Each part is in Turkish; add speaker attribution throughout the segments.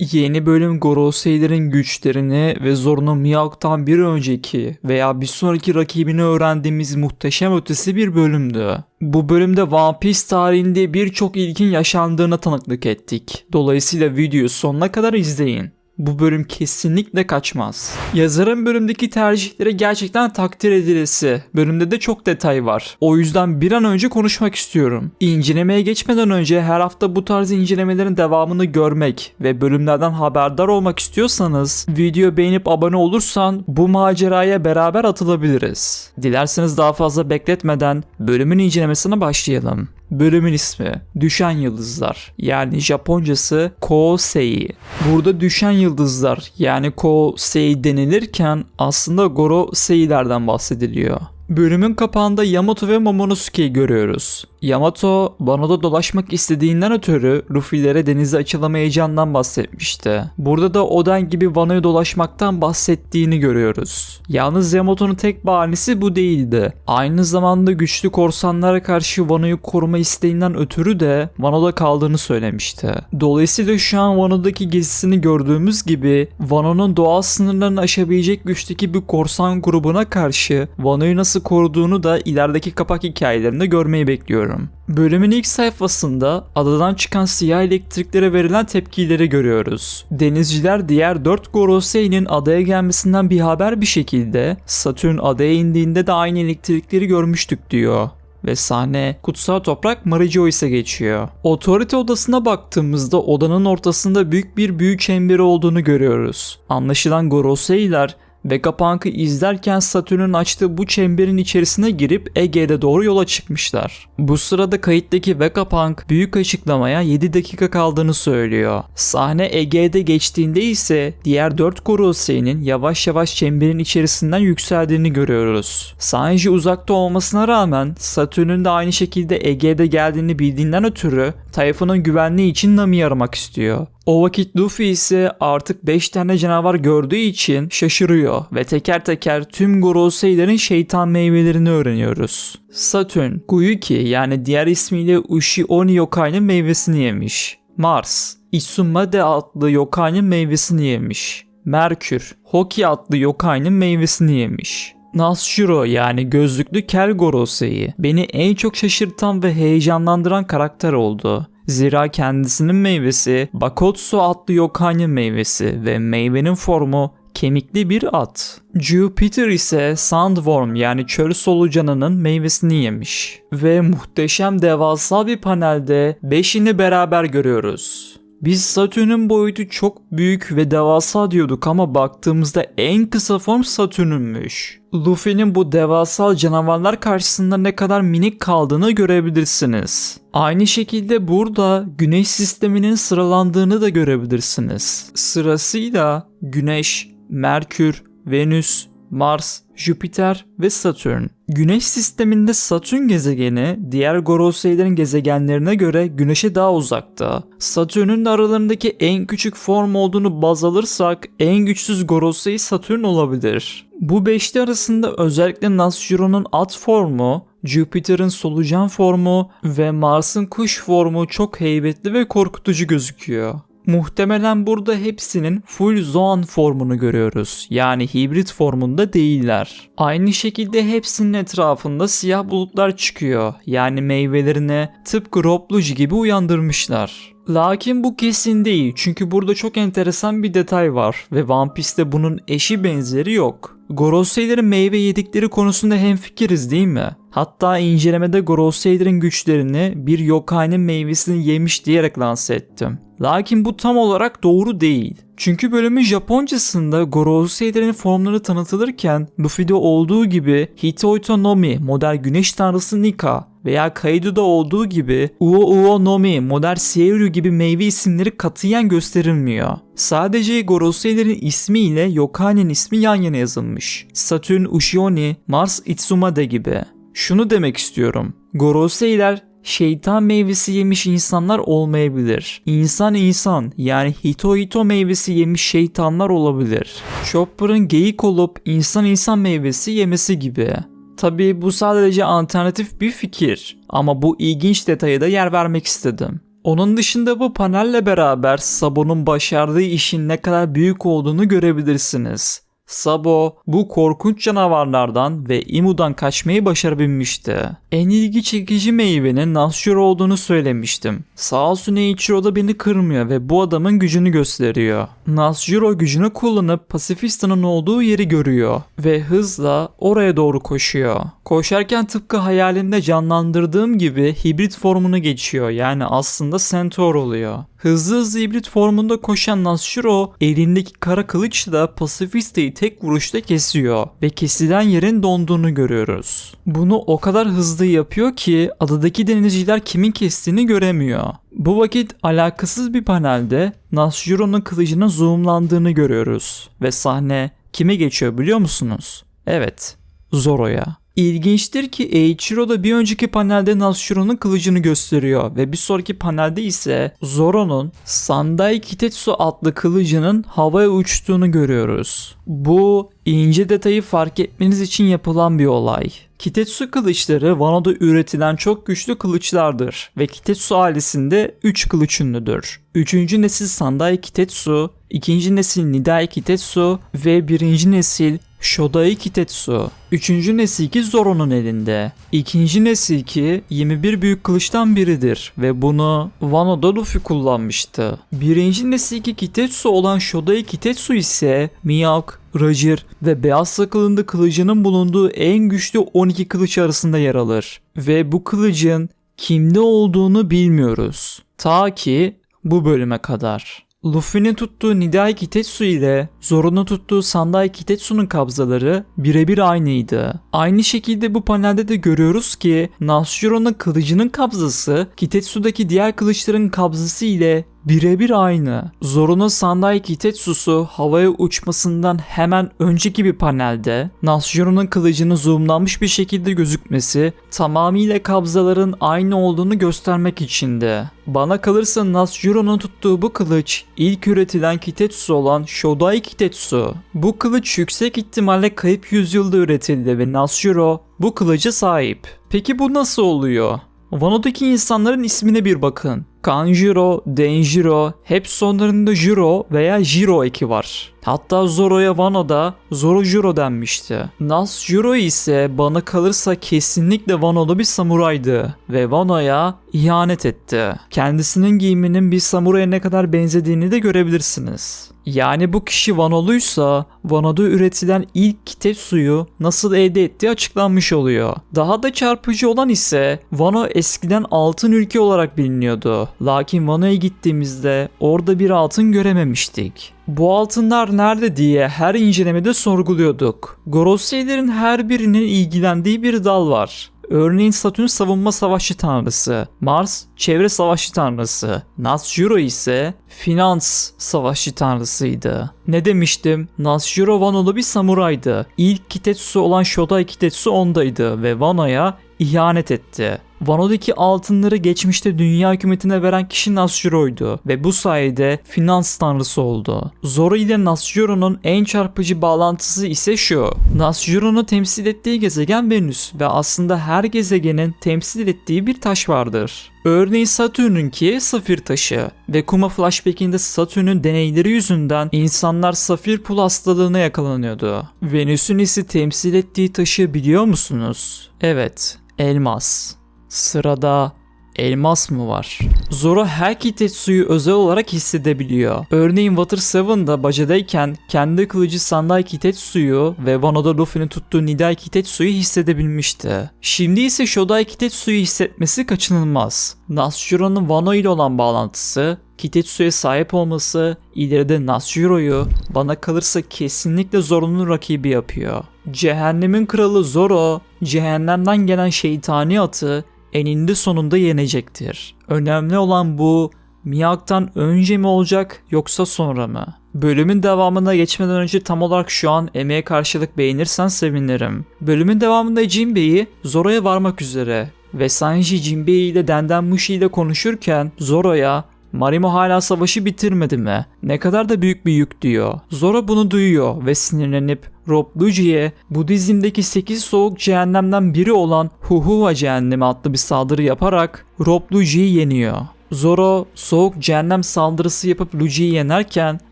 Speaker 1: Yeni bölüm Gorosei'lerin güçlerini ve zorunu Miyak'tan bir önceki veya bir sonraki rakibini öğrendiğimiz muhteşem ötesi bir bölümdü. Bu bölümde One Piece tarihinde birçok ilkin yaşandığına tanıklık ettik. Dolayısıyla videoyu sonuna kadar izleyin. Bu bölüm kesinlikle kaçmaz. Yazarın bölümdeki tercihleri gerçekten takdir edilesi. Bölümde de çok detay var. O yüzden bir an önce konuşmak istiyorum. İncelemeye geçmeden önce her hafta bu tarz incelemelerin devamını görmek ve bölümlerden haberdar olmak istiyorsanız video beğenip abone olursan bu maceraya beraber atılabiliriz. Dilerseniz daha fazla bekletmeden bölümün incelemesine başlayalım. Bölümün ismi Düşen Yıldızlar yani Japoncası Kousei. Burada düşen yıldızlar yani Kousei denilirken aslında Gorosei'lerden bahsediliyor. Bölümün kapağında Yamato ve Momonosuke'yi görüyoruz. Yamato Wano'da dolaşmak istediğinden ötürü Luffy'lere denize açılamayacağından bahsetmişti. Burada da Oden gibi Wano'ya dolaşmaktan bahsettiğini görüyoruz. Yalnız Yamato'nun tek bahanesi bu değildi. Aynı zamanda güçlü korsanlara karşı Wano'yu koruma isteğinden ötürü de Wano'da kaldığını söylemişti. Dolayısıyla şu an Wano'daki gezisini gördüğümüz gibi Wano'nun doğal sınırlarını aşabilecek güçteki bir korsan grubuna karşı Wano'yu nasıl koruduğunu da ilerideki kapak hikayelerinde görmeyi bekliyorum. Bölümün ilk sayfasında adadan çıkan siyah elektriklere verilen tepkileri görüyoruz. Denizciler diğer 4 Gorosei'nin adaya gelmesinden bir haber bir şekilde Satürn adaya indiğinde de aynı elektrikleri görmüştük diyor ve sahne kutsal toprak Marijois'e geçiyor. Otorite odasına baktığımızda odanın ortasında büyük bir büyü çemberi olduğunu görüyoruz. Anlaşılan Gorosei'ler Vegapunk'ı izlerken Satürn'ün açtığı bu çemberin içerisine girip Ege'de doğru yola çıkmışlar. Bu sırada kayıttaki Vegapunk büyük açıklamaya 7 dakika kaldığını söylüyor. Sahne Ege'de geçtiğinde ise diğer 4 Gorosei'nin yavaş yavaş çemberin içerisinden yükseldiğini görüyoruz. Sanji uzakta olmasına rağmen Satürn'ün de aynı şekilde Ege'de geldiğini bildiğinden ötürü Tayfun'un güvenliği için Nami'yi aramak istiyor. O vakit Luffy ise artık 5 tane canavar gördüğü için şaşırıyor ve teker teker tüm Gorosei'lerin şeytan meyvelerini öğreniyoruz. Satürn, Guyuki yani diğer ismiyle Ushi Oni Yokai'nin meyvesini yemiş. Mars, Isumade adlı Yokai'nin meyvesini yemiş. Merkür, Hoki adlı Yokai'nin meyvesini yemiş. Nasshiro yani gözlüklü kel Gorosei beni en çok şaşırtan ve heyecanlandıran karakter oldu. Zira kendisinin meyvesi Bakotsu adlı Yokai'nin meyvesi ve meyvenin formu kemikli bir at. Jupiter ise Sandworm yani çöl solucanının meyvesini yemiş. Ve muhteşem devasa bir panelde beşini beraber görüyoruz. Biz Satürn'ün boyutu çok büyük ve devasa diyorduk ama baktığımızda en kısa form Satürn'ünmüş. Luffy'nin bu devasal canavarlar karşısında ne kadar minik kaldığını görebilirsiniz. Aynı şekilde burada güneş sisteminin sıralandığını da görebilirsiniz. Sırasıyla Güneş, Merkür, Venüs, Mars, Jüpiter ve Satürn. Güneş sisteminde Satürn gezegeni diğer Gorosei'lerin gezegenlerine göre Güneş'e daha uzakta. Satürn'ün de aralarındaki en küçük form olduğunu baz alırsak en güçsüz Gorosei Satürn olabilir. Bu beşli arasında özellikle Nasjuro'nun at formu, Jüpiter'in solucan formu ve Mars'ın kuş formu çok heybetli ve korkutucu gözüküyor. Muhtemelen burada hepsinin full Zoan formunu görüyoruz. Yani hibrit formunda değiller. Aynı şekilde hepsinin etrafında siyah bulutlar çıkıyor. Yani meyvelerini tıpkı Robluj gibi uyandırmışlar. Lakin bu kesin değil çünkü burada çok enteresan bir detay var ve One Piece'te bunun eşi benzeri yok. Gorosei'lerin meyve yedikleri konusunda hemfikiriz değil mi? Hatta incelemede Gorosei'lerin güçlerini bir yokai'nin meyvesini yemiş diyerek lanse ettim. Lakin bu tam olarak doğru değil. Çünkü bölümün Japoncasında Gorosei'lerin formları tanıtılırken Luffy'de olduğu gibi Hitoito Nomi model güneş tanrısı Nika veya Kaido'da olduğu gibi Uo Uo Nomi, model Seiryu gibi meyve isimleri katiyen gösterilmiyor. Sadece Gorosei'lerin ismi ile Yokai'nin ismi yan yana yazılmış. Satürn Ushioni, Mars Itsumade gibi. Şunu demek istiyorum. Gorosei'ler şeytan meyvesi yemiş insanlar olmayabilir. İnsan insan yani hito hito meyvesi yemiş şeytanlar olabilir. Chopper'ın geyik olup insan insan meyvesi yemesi gibi. Tabi bu sadece alternatif bir fikir ama bu ilginç detaya da yer vermek istedim. Onun dışında bu panelle beraber Sabo'nun başardığı işin ne kadar büyük olduğunu görebilirsiniz. Sabo bu korkunç canavarlardan ve Imu'dan kaçmayı başarabilmişti. En ilgi çekici meyvenin Nasjuro olduğunu söylemiştim. Sağ olsun Eiichiro da beni kırmıyor ve bu adamın gücünü gösteriyor. Nasjuro gücünü kullanıp Pasifistan'ın olduğu yeri görüyor ve hızla oraya doğru koşuyor. Koşarken tıpkı hayalinde canlandırdığım gibi hibrit formunu geçiyor yani aslında Centaur oluyor. Hızlı hızlı hibrit formunda koşan Nasjuro elindeki kara kılıçla Pasifista'yı tek vuruşta kesiyor ve kesilen yerin donduğunu görüyoruz. Bunu o kadar hızlı yapıyor ki adadaki denizciler kimin kestiğini göremiyor. Bu vakit alakasız bir panelde Nasjuro'nun kılıcının zoomlandığını görüyoruz ve sahne kime geçiyor biliyor musunuz? Evet, Zoro'ya. İlginçtir ki Eiichiro da bir önceki panelde Nasjuro'nun kılıcını gösteriyor ve bir sonraki panelde ise Zoro'nun Sandai Kitetsu adlı kılıcının havaya uçtuğunu görüyoruz. Bu ince detayı fark etmeniz için yapılan bir olay. Kitetsu kılıçları Wano'da üretilen çok güçlü kılıçlardır ve Kitetsu ailesinde 3 kılıç ünlüdür. 3. nesil Sandai Kitetsu, 2. nesil Nidai Kitetsu ve 1. nesil Shodai Kitetsu. Üçüncü nesil ki Zoro'nun elinde. İkinci nesil ki 21 büyük kılıçtan biridir ve bunu Wano'da Luffy kullanmıştı. Birinci nesil ki Kitetsu olan Shodai Kitetsu ise Mihawk, Roger ve beyaz sakalında kılıcının bulunduğu en güçlü 12 kılıç arasında yer alır. Ve bu kılıcın kimde olduğunu bilmiyoruz. Ta ki bu bölüme kadar. Luffy'nin tuttuğu Nidai Kitetsu ile Zoro'nun tuttuğu Sandai Kitetsu'nun kabzaları birebir aynıydı. Aynı şekilde bu panelde de görüyoruz ki Nasjuro'nun kılıcının kabzası Kitetsu'daki diğer kılıçların kabzası ile birebir aynı. Zoro'nun Sandai Kitetsu'su havaya uçmasından hemen önceki bir panelde Nasjuro'nun kılıcının zoomlanmış bir şekilde gözükmesi tamamıyla kabzaların aynı olduğunu göstermek içindi. Bana kalırsa Nasjuro'nun tuttuğu bu kılıç ilk üretilen Kitetsu olan Shodai Kitetsu. Bu kılıç yüksek ihtimalle kayıp yüzyılda üretildi ve Nasjuro bu kılıca sahip. Peki bu nasıl oluyor? Wano'daki insanların ismine bir bakın. Kanjiro, Denjiro, hep sonlarında Jiro veya Jiro eki var. Hatta Zoro'ya Wano'da Zorojiro denmişti. Nasjiro ise bana kalırsa kesinlikle Wano'da bir samuraydı ve Wano'ya ihanet etti. Kendisinin giyiminin bir samuraya ne kadar benzediğini de görebilirsiniz. Yani bu kişi Wano'luysa Wano'da üretilen ilk Kitetsu'yu nasıl elde ettiği açıklanmış oluyor. Daha da çarpıcı olan ise Wano eskiden altın ülke olarak biliniyordu. Lakin Wano'ya gittiğimizde orada bir altın görememiştik. Bu altınlar nerede diye her incelemede sorguluyorduk. Gorossei'lerin her birinin ilgilendiği bir dal var. Örneğin Satürn savunma savaşçı tanrısı, Mars çevre savaşçı tanrısı, Nasjuro ise finans savaşçı tanrısıydı. Ne demiştim? Nasjuro Wano'lu bir samuraydı. İlk Kitetsu olan Shodai Kitetsu ondaydı ve Wano'ya ihanet etti. Wano'daki altınları geçmişte dünya hükümetine veren kişi Nasjuro'ydu ve bu sayede finans tanrısı oldu. Zoro ile Nasjuro'nun en çarpıcı bağlantısı ise şu. Nasjuro'nun temsil ettiği gezegen Venüs ve aslında her gezegenin temsil ettiği bir taş vardır. Örneğin Satürn'ünki safir taşı ve Kuma flashback'inde Satürn'ün deneyleri yüzünden insanlar safir pul hastalığına yakalanıyordu. Venüs'ün ise temsil ettiği taşı biliyor musunuz? Evet, elmas. Sırada elmas mı var? Zoro her Kitetsu'yu özel olarak hissedebiliyor. Örneğin Water 7'da bacadayken kendi kılıcı Sandai Kitetsu'yu ve Wano'da Luffy'nin tuttuğu Nidai Kitetsu'yu hissedebilmişti. Şimdi ise Shodai Kitetsu'yu hissetmesi kaçınılmaz. Nasjuro'nun Wano ile olan bağlantısı, Kitetsu'ya sahip olması ileride Nasjuro'yu bana kalırsa kesinlikle Zoro'nun rakibi yapıyor. Cehennemin kralı Zoro, cehennemden gelen şeytani atı eninde sonunda yenecektir. Önemli olan bu Mihawk'tan önce mi olacak yoksa sonra mı? Bölümün devamına geçmeden önce tam olarak şu an emeğe karşılık beğenirsen sevinirim. Bölümün devamında Jinbei'yi Zoro'ya varmak üzere ve Sanji Jinbei ile Denden Mushi ile konuşurken Zoro'ya Marimo hala savaşı bitirmedi mi? Ne kadar da büyük bir yük diyor. Zoro bunu duyuyor ve sinirlenip Rob Luji'ye Budizm'deki 8 soğuk cehennemden biri olan Huhuva Cehennemi adlı bir saldırı yaparak Rob Luji'yi yeniyor. Zoro soğuk cehennem saldırısı yapıp Luji'yi yenerken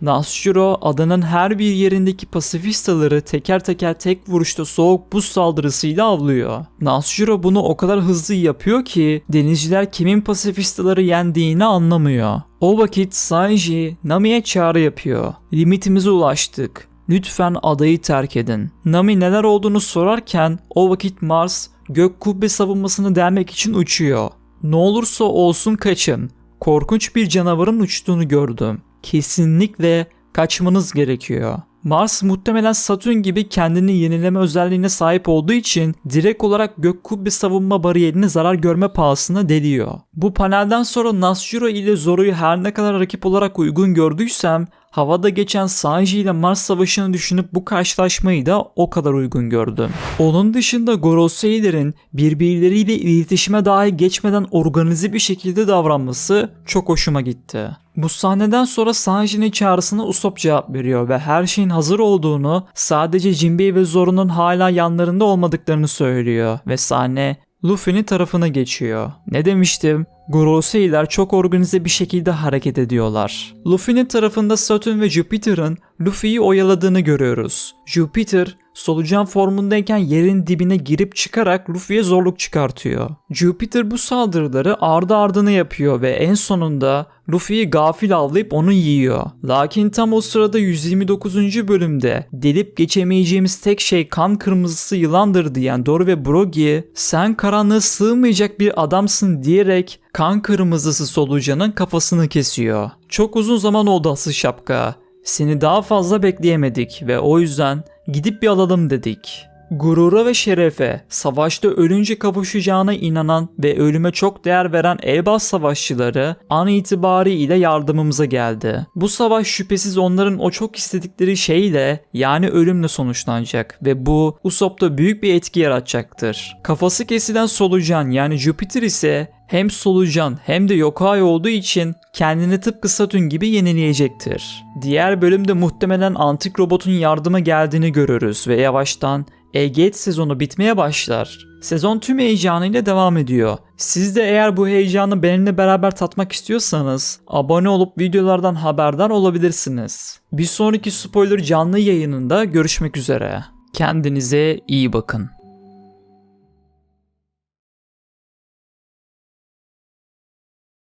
Speaker 1: Nasjuro adanın her bir yerindeki pasifistaları teker teker tek vuruşta soğuk buz saldırısıyla avlıyor. Nasjuro bunu o kadar hızlı yapıyor ki denizciler kimin pasifistaları yendiğini anlamıyor. O vakit Sanji Nami'ye çağrı yapıyor. Limitimize ulaştık. Lütfen adayı terk edin. Nami neler olduğunu sorarken o vakit Mars gök kubbe savunmasını delmek için uçuyor. Ne olursa olsun kaçın. Korkunç bir canavarın uçtuğunu gördüm. Kesinlikle kaçmanız gerekiyor. Mars muhtemelen Satürn gibi kendini yenileme özelliğine sahip olduğu için direkt olarak gök kubbe savunma bariyerini zarar görme pahasına deliyor. Bu panelden sonra Nasjuro ile Zoro'yu her ne kadar rakip olarak uygun gördüysem havada geçen Sanji ile Mars savaşını düşünüp bu karşılaşmayı da o kadar uygun gördüm. Onun dışında Goroseiller'in birbirleriyle iletişime dahi geçmeden organize bir şekilde davranması çok hoşuma gitti. Bu sahneden sonra Sanji'nin çağrısına Usopp cevap veriyor ve her şeyin hazır olduğunu sadece Jinbei ve Zoro'nun hala yanlarında olmadıklarını söylüyor ve sahne Luffy'nin tarafına geçiyor. Ne demiştim? Gorosei'ler çok organize bir şekilde hareket ediyorlar. Luffy'nin tarafında Saturn ve Jupiter'ın Luffy'yi oyaladığını görüyoruz. Jupiter solucan formundayken yerin dibine girip çıkarak Luffy'ye zorluk çıkartıyor. Jupiter bu saldırıları ardı ardına yapıyor ve en sonunda Luffy'yi gafil avlayıp onu yiyor. Lakin tam o sırada 129. bölümde delip geçemeyeceğimiz tek şey kan kırmızısı yılandır diyen Dory ve Brogy sen karanlığa sığmayacak bir adamsın diyerek kan kırmızısı solucanın kafasını kesiyor. Çok uzun zaman oldu asıl şapka. Seni daha fazla bekleyemedik ve o yüzden gidip bir alalım dedik. Gurura ve şerefe, savaşta ölünce kavuşacağına inanan ve ölüme çok değer veren Elbas savaşçıları an itibariyle yardımımıza geldi. Bu savaş şüphesiz onların o çok istedikleri şeyle yani ölümle sonuçlanacak ve bu Usopp'ta büyük bir etki yaratacaktır. Kafası kesilen solucan yani Jupiter ise hem solucan hem de yokai olduğu için kendini tıpkı Satürn gibi yenileyecektir. Diğer bölümde muhtemelen antik robotun yardıma geldiğini görürüz ve yavaştan E-Gate sezonu bitmeye başlar. Sezon tüm heyecanıyla devam ediyor. Siz de eğer bu heyecanı benimle beraber tatmak istiyorsanız abone olup videolardan haberdar olabilirsiniz. Bir sonraki spoiler canlı yayınında görüşmek üzere. Kendinize iyi bakın.